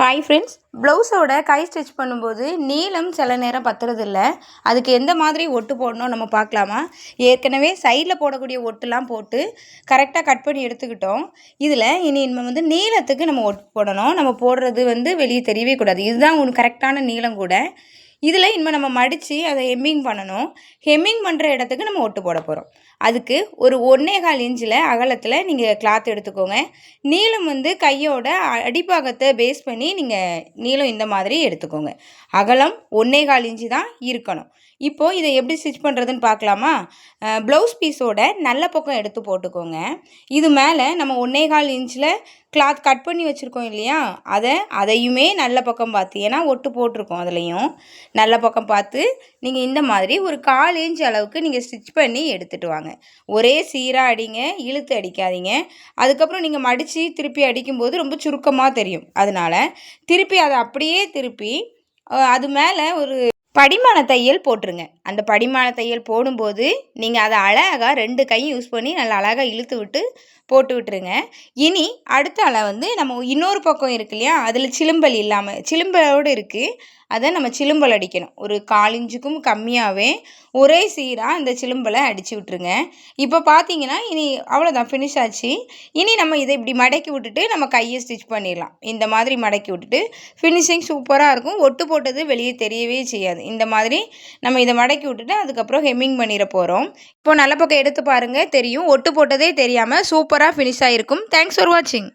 Hi friends ப்ளவுஸோட கை stitch பண்ணும்போது நீளம் சில நேரம் பத்துறதில்ல. அதுக்கு எந்த மாதிரி ஒட்டு போடணும் நம்ம பார்க்கலாமா? ஏற்கனவே சைடில் போடக்கூடிய ஒட்டுலாம் போட்டு கரெக்டாக கட் பண்ணி எடுத்துக்கிட்டோம். இதில் இனி நம்ம வந்து நீளத்துக்கு நம்ம ஒட்டு போடணும். நம்ம போடுறது வந்து வெளியே தெரியவே கூடாது. இதுதான் ஒன்று கரெக்டான நீளம் கூட. இதில் இனிமேல் நம்ம மடித்து அதை ஹெம்மிங் பண்ணணும். ஹெம்மிங் பண்ணுற இடத்துக்கு நம்ம ஒட்டு போட போகிறோம் அதுக்கு ஒரு ஒன்றே கால் இன்ச்சில் அகலத்தில் நீங்கள் கிளாத் எடுத்துக்கோங்க. நீளம் வந்து கையோட அடிப்பாகத்தை பேஸ் பண்ணி நீங்கள் நீளம் இந்த மாதிரி எடுத்துக்கோங்க. அகலம் ஒன்றே கால் இன்ச்சு தான் இருக்கணும். இப்போது இதை எப்படி ஸ்டிச் பண்ணுறதுன்னு பார்க்கலாமா? ப்ளவுஸ் பீஸோட நல்ல பக்கம் எடுத்து போட்டுக்கோங்க. இது மேலே நம்ம ஒன்றே கால் இன்ச்சில் கிளாத் கட் பண்ணி வச்சுருக்கோம் இல்லையா? அதை அதையுமே நல்ல பக்கம் பார்த்து ஏன்னா ஒட்டு போட்டிருக்கோம் அதுலேயும். நல்ல பக்கம் பார்த்து நீங்கள் இந்த மாதிரி ஒரு கால் இன்ச் அளவுக்கு நீங்கள் ஸ்டிச் பண்ணி எடுத்துகிட்டு வாங்க. ஒரே சீராக அடிங்க இழுத்து அடிக்காதீங்க. அதுக்கப்புறம் நீங்கள் மடித்து திருப்பி அடிக்கும்போது ரொம்ப சுருக்கமாக தெரியும். அதனால் திருப்பி அதை அப்படியே திருப்பி அது மேலே ஒரு படிமான தையல் போட்டுருங்க. அந்த படிமான தையல் போடும்போது நீங்கள் அதை அழகாக ரெண்டு கையும் யூஸ் பண்ணி நல்லா அழகாக இழுத்து விட்டு போட்டு விட்டுருங்க இனி அடுத்த அலை வந்து நம்ம இன்னொரு பக்கம் இருக்கு இல்லையா? அதில் சிலும்பல் இல்லாமல் சிலும்பலோடு இருக்குது அதை நம்ம சிலும்பல் அடிக்கணும். ஒரு காலிஞ்சுக்கும் கம்மியாகவே ஒரே சீராக இந்த சிலும்பலை அடித்து விட்டுருங்க. இப்போ பார்த்தீங்கன்னா இனி அவ்வளோதான் ஃபினிஷ் ஆச்சு. இனி நம்ம இதை இப்படி மடக்கி விட்டுட்டு நம்ம கையை ஸ்டிச் பண்ணிடலாம். இந்த மாதிரி மடக்கி விட்டுட்டு ஃபினிஷிங் சூப்பராக இருக்கும். ஒட்டு போட்டது வெளியே தெரியவே செய்யாது. இந்த மாதிரி நம்ம இதை மடக்கி விட்டுட்டு அதுக்கப்புறம் ஹெம்மிங் பண்ணிட போகிறோம் இப்போ நல்ல பக்கம் எடுத்து பாருங்கள் தெரியும். ஒட்டு போட்டதே தெரியாமல் சூப்பர் சூப்பராக ஃபினிஷ் ஆகிருக்கும் தேங்க்ஸ் ஃபார் வாட்சிங்